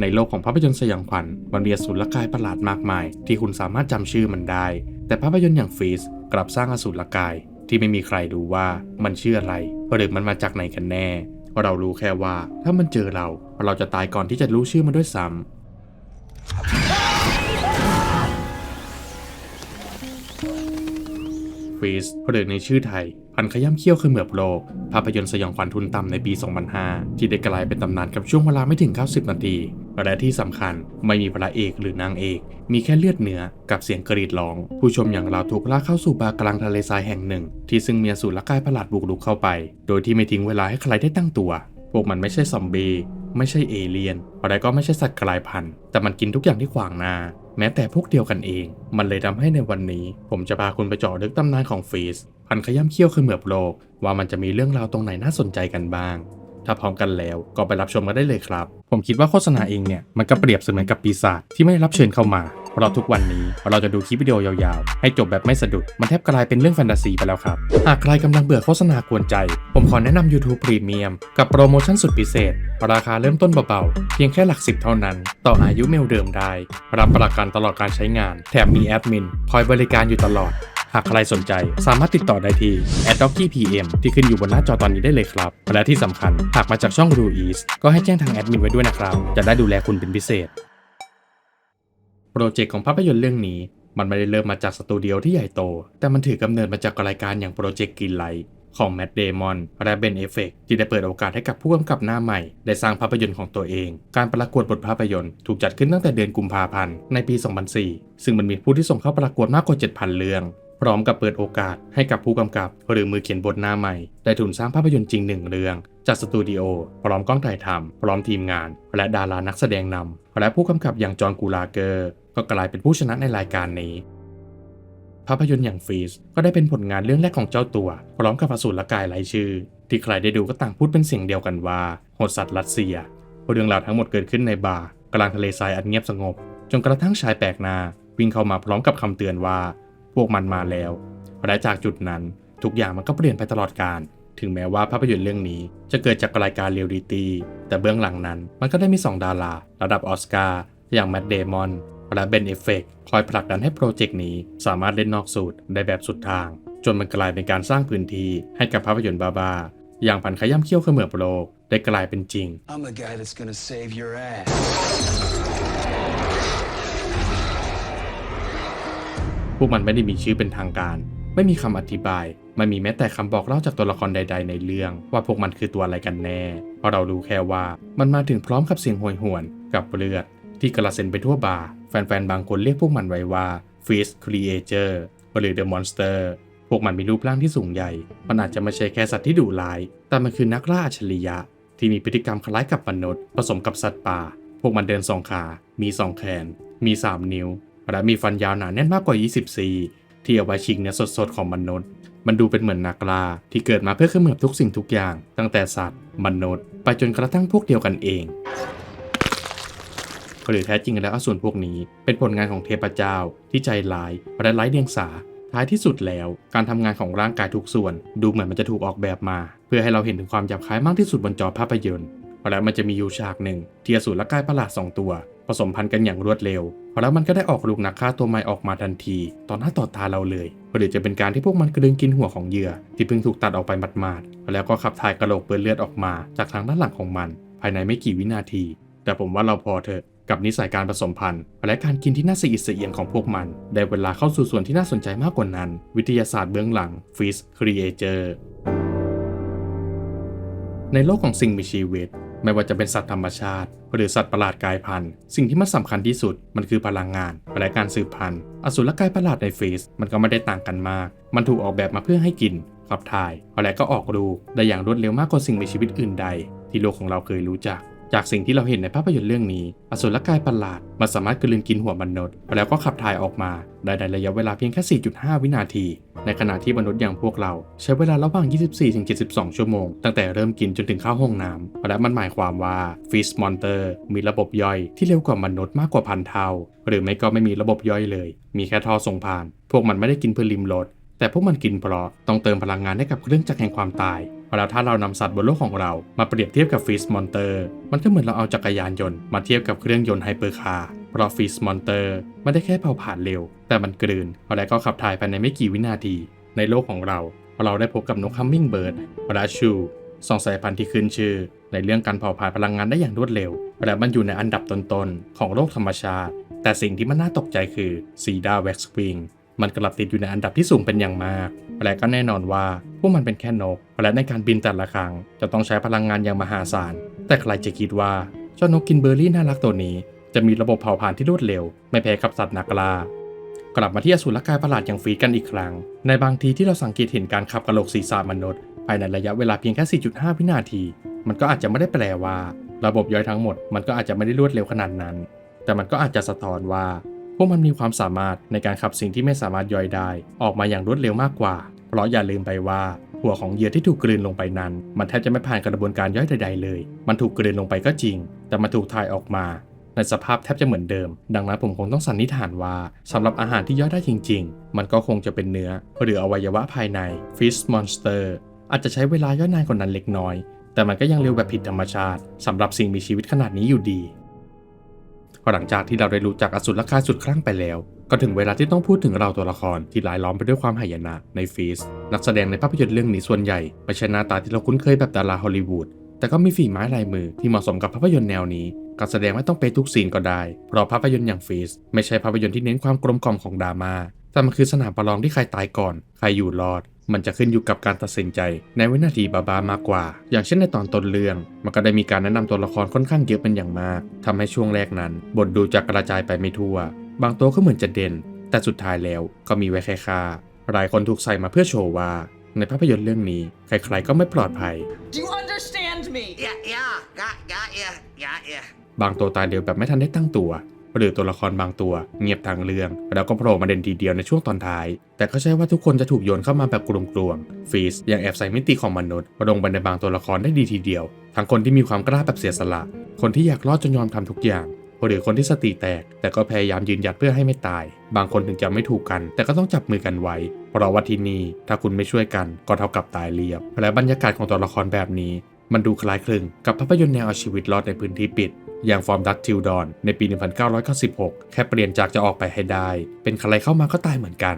ในโลกของภาพยนตร์สยองขวัญมันมีอสูรกายประหลาดมากมาย ที่คุณสามารถจำชื่อมันได้ แต่ภาพยนตร์อย่างฟีสกลับสร้างอสูรกาย ที่ไม่มีใครรู้ว่ามันชื่ออะไรหรือมันมาจากไหนกันแน่ เรารู้แค่ว่าถ้ามันเจอเรา เราจะตายก่อนที่จะรู้ชื่อมันด้วยซ้ำ ฟีสหรือในชื่อไทย พันขย้ำเขี้ยวเขมือบโลก ภาพยนตร์สยองขวัญทุนต่ำในปี 2005 ที่ได้กลายเป็นตำนานกับช่วงเวลาไม่ถึง 90 นาที และที่สำคัญไม่มีพระเอกหรือนางเอก มีแค่เลือดเนื้อกับเสียงกรีดร้อง ผู้ชมอย่างเราถูกลากเข้าสู่บาร์กลางทะเลทรายแห่งหนึ่ง ที่ซึ่งมีอสูรกายประหลาดบุกรุกเข้าไป โดยที่ไม่ทิ้งเวลาให้ใครได้ตั้งตัว พวกมันไม่ใช่ซอมบี้ ไม่ใช่เอเลียนอะไรก็ไม่ใช่สัตว์กลายพันธุ์ แต่มันกินทุกอย่างที่ขวางหน้า แม้แต่พวกเดียวกันเอง มันเลยทำให้ในวันนี้ ผมจะพาคุณไปเจาะลึกตำนานของฟีสพันขย้ำเขี้ยวคือเหมือบโลก ว่ามันจะมีเรื่องราวตรงไหนน่าสนใจกันบ้าง ถ้าพร้อมกันแล้วก็ไปรับชมกันได้เลยครับ ผมคิดว่าโฆษณาเองเนี่ยมันก็เปรียบเสมือนกับปีศาจที่ไม่ได้รับเชิญเข้ามา เพราะทุกวันนี้เราจะดูคลิปวิดีโอยาวๆ ให้จบแบบไม่สะดุด มันแทบกลายเป็นเรื่องแฟนตาซีไปแล้วครับ หากใครกำลังเบื่อโฆษณากวนใจ ผมขอแนะนำ YouTube Premium กับโปรโมชั่นสุดพิเศษ ราคาเริ่มต้นเบาๆ เพียงแค่หลักสิบเท่านั้น ต่ออายุเมลเดิมได้ รับประกันตลอดการใช้งาน แถมมีแอดมินคอยบริการอยู่ตลอดหากใครสนใจสามารถติดต่อได้ที่ a d o c k y PM ที่ขึ้นอยู่บนหน้าจอตอนนี้ได้เลยครับ และที่สำคัญหากมาจากช่อง r u e a s ก็ให้แจ้งทางแอดมินไว้ด้วยนะครับ จะได้ดูแลคุณเป็นพิเศษ โปรเจกต์ของภาพยนตร์เรื่องนี้ มันไม่ได้เริ่มมาจากสตูดิโอที่ใหญ่โต แต่มันถือกำเนิดมาจากรายการอย่างโปรเจกต์กินไลของแม t เดมอนและเบนเอฟเฟกที่ได้เปิดโอกาสให้กับผู้กำกับหน้าใหม่ ได้สร้างภาพยนตร์ของตัวเอง การประกวดบทภาพยนตร์ถูกจัดขึ้นตั้งแต่เดือนกุมภาพันธ์ในปี 2004 ซึ่งมันมีผู้ที่ส่งเข้าประกวดมากกว่า 7,000 เรื่อง พร้อมกับเปิดโอกาสให้กับผู้กำกับ หรือมือเขียนบทหน้าใหม่ ได้ทุนสร้างภาพยนตร์จริงหนึ่งเรื่อง จากสตูดิโอพร้อมกล้องถ่ายทำพร้อมทีมงาน และดารานักแสดงนำและผู้กำกับอย่างจอห์นกูลาเกอร์ ก็กลายเป็นผู้ชนะในรายการนี้ ภาพยนตร์อย่างฟีสก็ได้เป็นผลงานเรื่องแรกของเจ้าตัว พร้อมกับอสูรกายหลายชื่อ ที่ใครได้ดูก็ต่างพูดเป็นเสียงเดียวกันว่าโหดสัตว์รัสเซียเรื่องราวทั้งหมดเกิดขึ้นในบาร์กลางทะเลทรายอันเงียบสงบ จนกระทั่งชายแปลกหน้าวิ่งเข้ามาพร้อมกับคำเตือนว่า พวกมันมาแล้วและจากจุดนั้น ทุกอย่างมันก็เปลี่ยนไปตลอดการ ถึงแม้ว่าภาพยนตร์เรื่องนี้จะเกิดจากรายการเรียลลิตี้แต่เบื้องหลังนั้นมันก็ได้มี 2 ดารา ระดับออสการ์อย่างแมดเดมอน และเบนเอฟเฟกคอยผลักดันให้โปรเจกต์นี้สามารถเล่นนอกสูตรได้แบบสุดทาง จนมันกลายเป็นการสร้างพื้นที่ให้กับภาพยนตร์บ้าๆอย่างพันขย้ำเขี้ยวเขมือบโลกได้กลายเป็นจริง I'm the guy that's gonna save your ass. พวกมันไม่ได้มีชื่อเป็นทางการ ไม่มีคำอธิบาย ไม่มีแม้แต่คำบอกเล่าจากตัวละครใด ๆ ในเรื่อง ว่าพวกมันคือตัวอะไรกันแน่ เพราะเรารู้แค่ว่ามันมาถึงพร้อมกับเสียงโหยหวนกับเลือดที่กระเซ็นไปทั่วบาร์ แฟนๆ บางคนเรียกพวกมันไว้ว่า Feast Creature หรือ The Monster พวกมันมีรูปร่างที่สูงใหญ่ มันอาจจะไม่ใช่แค่สัตว์ที่ดุร้าย แต่มันคือนักล่าอัจฉริยะ ที่มีพฤติกรรมคล้ายกับมนุษย์ ผสมกับสัตว์ป่า พวกมันเดินสองขา มีสองแขน มีสามนิ้ว และมีฟันยาวหนาแน่นมากกว่า 20ซีที่เอาไว้ชิงเนื้อสดๆ ของมนุษย์ มันดูเป็นเหมือนนักล่าที่เกิดมาเพื่อเขมือบทุกสิ่งทุกอย่าง ตั้งแต่สัตว์ มนุษย์ ไปจนกระทั่งพวกเดียวกันเอง หรือแท้จริงแล้วอสูรพวกนี้ เป็นผลงานของเทพเจ้าที่ใจร้ายและไร้เดียงสา ท้ายที่สุดแล้ว การทำงานของร่างกายทุกส่วน ดูเหมือนมันจะถูกออกแบบมา เพื่อให้เราเห็นถึงความหยาบคายมากที่สุดบนจอภาพยนตร์และมันจะมีอยู่ฉากหนึ่งที่อสูรละกายประหลาดสองตัว ผสมพันธุ์กันอย่างรวดเร็วแล้วมันก็ได้ออกลูกนักฆ่าตัวใหม่ออกมาทันที ต่อหน้าต่อตาเราเลย หรือจะเป็นการที่พวกมันกระดึงกินหัวของเหยื่อ ที่เพิ่งถูกตัดออกไปหมาดๆแล้วก็ขับถ่ายกระโหลกเปื้อนเลือดออกมา จากทางด้านหลังของมัน ภายในไม่กี่วินาที แต่ผมว่าเราพอเถอะ กับนิสัยการผสมพันธุ์และการกินที่น่าสะอิดสะเอียนของพวกมัน ได้เวลาเข้าสู่ส่วนที่น่าสนใจมากกว่านั้น วิทยาศาสตร์เบื้องหลัง Feast Creature ในโลกของสิ่งมีชีวิต ไม่ว่าจะเป็นสัตว์ธรรมชาติ หรือสัตว์ประหลาดกายพันธุ์ สิ่งที่มันสำคัญที่สุดมันคือพลังงานและการสืบพันธุ์ อสุรกายประหลาดในฟีสมันก็ไม่ได้ต่างกันมาก มันถูกออกแบบมาเพื่อให้กินขับถ่ายและก็ออกลูกได้อย่างรวดเร็วมากกว่าสิ่งมีชีวิตอื่นใด ที่โลกของเราเคยรู้จัก จากสิ่งที่เราเห็นในภาพยนตร์เรื่องนี้ อสุรกายประหลาดมันสามารถกลืนกินหัวมนุษย์ แล้วก็ขับถ่ายออกมาได้ในระยะเวลาเพียงแค่ 4.5 วินาที ในขณะที่มนุษย์อย่างพวกเรา ใช้เวลาระหว่าง 24-72 ชั่วโมง ตั้งแต่เริ่มกินจนถึงเข้าห้องน้ำและมันหมายความว่า Fish Monster มีระบบย่อยที่เร็วกว่ามนุษย์มากกว่าพันเท่า หรือไม่ก็ไม่มีระบบย่อยเลย มีแค่ท่อส่งผ่าน พวกมันไม่ได้กินเพื่อลิมรสแต่พวกมันกินเพราะต้องเติมพลังงานให้กับเครื่องจักรแห่งความตาย แล้วถ้าเรานำสัตว์บนโลกของเรามาเปรียบเทียบกับฟิสมอนเตอร์ มันก็เหมือนเราเอาจักรยานยนต์มาเทียบกับเครื่องยนต์ไฮเปอร์คาร์เพราะฟิสมอนเตอร์ไม่ได้แค่เผาผลาญเร็ว แต่มันกลืนและก็ขับถ่ายภายในไม่กี่วินาที ในโลกของเรา เราได้พบกับนกฮัมมิงเบิร์ดราชูสองสายพันธุ์ที่ขึ้นชื่อ ในเรื่องการเผาผลาญพลังงานได้อย่างรวดเร็ว และมันอยู่ในอันดับต้นๆ ของโลกธรรมชาติ แต่สิ่งที่มันน่าตกใจคือซีดาแว็กซ์วิงมันกลับติดอยู่ในอันดับที่สูงเป็นอย่างมาก และก็แน่นอนว่า พวกมันเป็นแค่นก และในการบินแต่ละครั้งจะต้องใช้พลังงานอย่างมหาศาล แต่ใครจะคิดว่าเจ้านกกินเบอร์รี่น่ารักตัวนี้ จะมีระบบเผาผลาญที่รวดเร็ว ไม่แพ้กับสัตว์นักล่ากลับมาที่อสูรกายประหลาดอย่างฟีดกันอีกครั้ง ในบางทีที่เราสังเกตเห็นการขับกระโหลกศีรษะมนุษย์ภายในระยะเวลาเพียงแค่ 4.5 วินาที มันก็อาจจะไม่ได้แปลว่า ระบบย่อยทั้งหมด มันก็อาจจะไม่ได้รวดเร็วขนาดนั้น แต่มันก็อาจจะสะท้อนว่า พวกมันมีความสามารถในการขับสิ่งที่ไม่สามารถย่อยได้ ออกมาอย่างรวดเร็วมากกว่า เพราะอย่าลืมไปว่าหัวของเหยื่อที่ถูกกลืนลงไปนั้น มันแทบจะไม่ผ่านกระบวนการย่อยใดๆเลย มันถูกกลืนลงไปก็จริง แต่มันถูกถ่ายออกมาในสภาพแทบจะเหมือนเดิม ดังนั้นผมคงต้องสันนิษฐานว่าสำหรับอาหารที่ย่อยได้จริง ๆ มันก็คงจะเป็นเนื้อ หรืออวัยวะภายใน Fish Monster อาจจะใช้เวลาย่อยนานกว่านั้นเล็กน้อย แต่มันก็ยังเร็วแบบผิดธรรมชาติสำหรับสิ่งมีชีวิตขนาดนี้อยู่ดีหลังจากที่เราได้รู้จักอสุรกายสุดครั้งไปแล้ว ก็ถึงเวลาที่ต้องพูดถึงเราตัวละครที่หลายล้อมไปด้วยความหายนะในฟีสนักแสดงในภาพยนตร์เรื่องนี้ส่วนใหญ่ไม่ใช่หน้าตาที่เราคุ้นเคยแบบดาราฮอลลีวูดแต่ก็มีฝีไม้ลายมือที่เหมาะสมกับภาพยนตร์แนวนี้การแสดงไม่ต้องเปทุกซีนก็ได้ เพราะภาพยนตร์อย่างฟีสไม่ใช่ภาพยนตร์ที่เน้นความกลมกล่อมของดราม่าแต่มันคือสนามประลองที่ใครตายก่อน ใครอยู่รอด มันจะขึ้นอยู่กับการตัดสินใจ ในวินาทีบาบามากกว่า อย่างเช่นในตอนต้นเรื่อง มันก็ได้มีการแนะนำตัวละครค่อนข้างเยอะเป็นอย่างมากทำให้ช่วงแรกนั้น บทดูจะกระจายไปไม่ทั่ว บางตัวก็เหมือนจะเด่น แต่สุดท้ายแล้วก็มีไว้แค่ค่าหลายคนถูกใส่มาเพื่อโชว์ว่า ในภาพยนตร์เรื่องนี้ ใครๆก็ไม่ปลอดภัย Do you understand me? Yeah, yeah, got, got ya, got ya. บางตัวตายเร็วแบบไม่ทันได้ตั้งตัว หรือตัวละครบางตัวเงียบทางเรื่อง แล้วก็โผล่มาเด่นทีเดียวในช่วงตอนท้าย แต่ก็ใช่ว่าทุกคนจะถูกโยนเข้ามาแบบกลวงๆฟีสยังแอบใส่มิติของมนุษย์ลงไปในบางตัวละครได้ดีทีเดียว ทั้งคนที่มีความกล้าแบบเสียสละ คนที่อยากรอดจนยอมทำทุกอย่าง หรือคนที่สติแตก แต่ก็พยายามยืนหยัดเพื่อให้ไม่ตาย บางคนถึงจะไม่ถูกกัน แต่ก็ต้องจับมือกันไว้ เพราะว่าที่นี่ถ้าคุณไม่ช่วยกันก็เท่ากับตายเรียบ และบรรยากาศของตัวละครแบบนี้ มันดูคล้ายคลึงกับภาพยนตร์แนวเอาชีวิตรอดในพื้นที่ปิด อย่างฟอร์มดัตทิลดอนในปี 1996 แค่เปลี่ยนจากจะออกไปให้ได้ เป็นใครเข้ามาก็ตายเหมือนกัน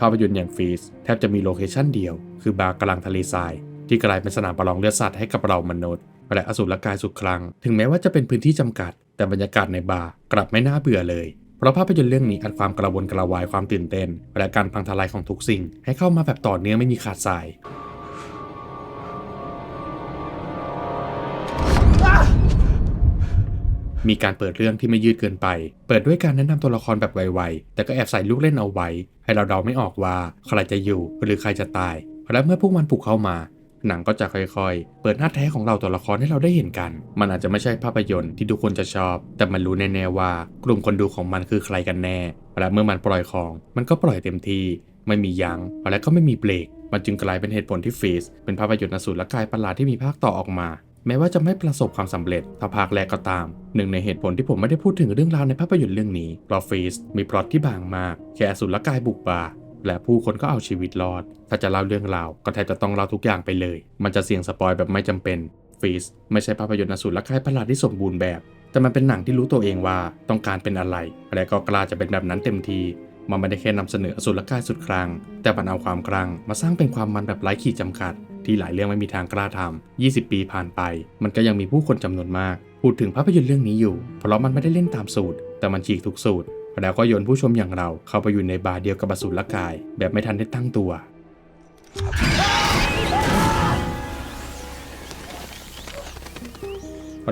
ภาพยนตร์อย่างฟีสแทบจะมีโลเคชั่นเดียว คือบาร์กลางทะเลทราย ที่กลายเป็นสนามประลองเลือดสัตว์ให้กับเรามนุษย์ และอสูรกายสุดครั้ง ถึงแม้ว่าจะเป็นพื้นที่จำกัด แต่บรรยากาศในบาร์กลับไม่น่าเบื่อเลย เพราะภาพยนตร์เรื่องนี้อัดความกระวนกระวายความตื่นเต้น และการพังทลายของทุกสิ่ง ให้เข้ามาแบบต่อเนื่องไม่มีขาดสายมีการเปิดเรื่องที่ไม่ยืดเกินไป เปิดด้วยการแนะนำตัวละครแบบไวๆ แต่ก็แอบใส่ลูกเล่นเอาไว้ ให้เราเดาไม่ออกว่าใครจะอยู่หรือใครจะตาย และเมื่อพวกมันปลุกเข้ามา หนังก็จะค่อยๆ เปิดหน้าแท้ของเราตัวละครให้เราได้เห็นกัน มันอาจจะไม่ใช่ภาพยนตร์ที่ทุกคนจะชอบ แต่มันรู้แน่ๆว่า กลุ่มคนดูของมันคือใครกันแน่ และเมื่อมันปล่อยของ มันก็ปล่อยเต็มที่ ไม่มียัง้ง และก็ไม่มีเบรก มันจึงกลายเป็นเหตุผลที่ฟีสเป็นภาพยนตร์อสูรและกายประหลาดที่มีภาคต่อออกมาแม้ว่าจะไม่ประสบความสำเร็จเท่าภาคแรกก็ตาม หนึ่งในเหตุผลที่ผมไม่ได้พูดถึงเรื่องราวในภาพยนตร์เรื่องนี้เพราะฟีสมีพล็อตที่บางมาก แค่อสุรกายบุกป่า และผู้คนก็เอาชีวิตรอด ถ้าจะเล่าเรื่องราว ก็แทบจะต้องเล่าทุกอย่างไปเลย มันจะเสี่ยงสปอยแบบไม่จำเป็นฟีสไม่ใช่ภาพยนตร์อสูรและกายประหลาดที่สมบูรณ์แบบ แต่มันเป็นหนังที่รู้ตัวเองว่าต้องการเป็นอะไร และก็กล้าจะเป็นแบบนั้นเต็มที มันไม่ได้แค่นำเสนออสุรกายสุดครั้ง แต่มันเอาความครั้งมาสร้างเป็นความมันแบบไร้ขีดจำกัด ที่หลายเรื่องไม่มีทางกล้าทำ20 ปีผ่านไป มันก็ยังมีผู้คนจำนวนมาก พูดถึงภาพยนตร์เรื่องนี้อยู่ เพราะมันไม่ได้เล่นตามสูตร แต่มันฉีกทุกสูตร แล้วก็โยนผู้ชมอย่างเราเข้าไปอยู่ในบาร์เดียวกับอสุรกาย แบบไม่ทันได้ตั้งตัว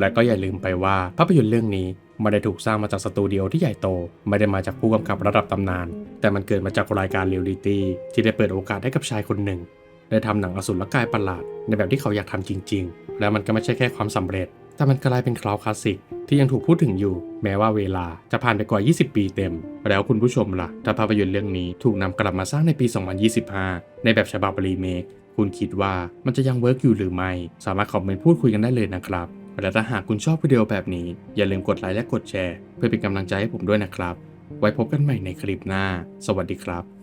และก็อย่าลืมไปว่าภาพยนตร์เรื่องนี้ไม่ได้ถูกสร้างมาจากสตูดิโอที่ใหญ่โต ไม่ได้มาจากผู้กำกับระดับตำนาน แต่มันเกิดมาจากรายการเรียลลิตี้ที่ได้เปิดโอกาสให้กับชายคนหนึ่ง ได้ทำหนังอสุรกายประหลาด ในแบบที่เขาอยากทำจริง ๆ แล้วมันก็ไม่ใช่แค่ความสำเร็จ แต่มันกลายเป็นคลาวคลาสสิกที่ยังถูกพูดถึงอยู่ แม้ว่าเวลาจะผ่านไปกว่า 20 ปีเต็ม แล้วคุณผู้ชมล่ะ ถ้าภาพยนตร์เรื่องนี้ถูกนำกลับมาสร้างในปี 2025 ในแบบฉบับรีเมคคุณคิดว่ามันจะยังเวิร์กอยู่หรือไม่ สามารถคอมเมนต์พูดคุยกันได้เลยนะครับและถ้าหากคุณชอบวิดีโอแบบนี้ อย่าลืมกดไลค์และกดแชร์ เพื่อเป็นกำลังใจให้ผมด้วยนะครับ ไว้พบกันใหม่ในคลิปหน้า สวัสดีครับ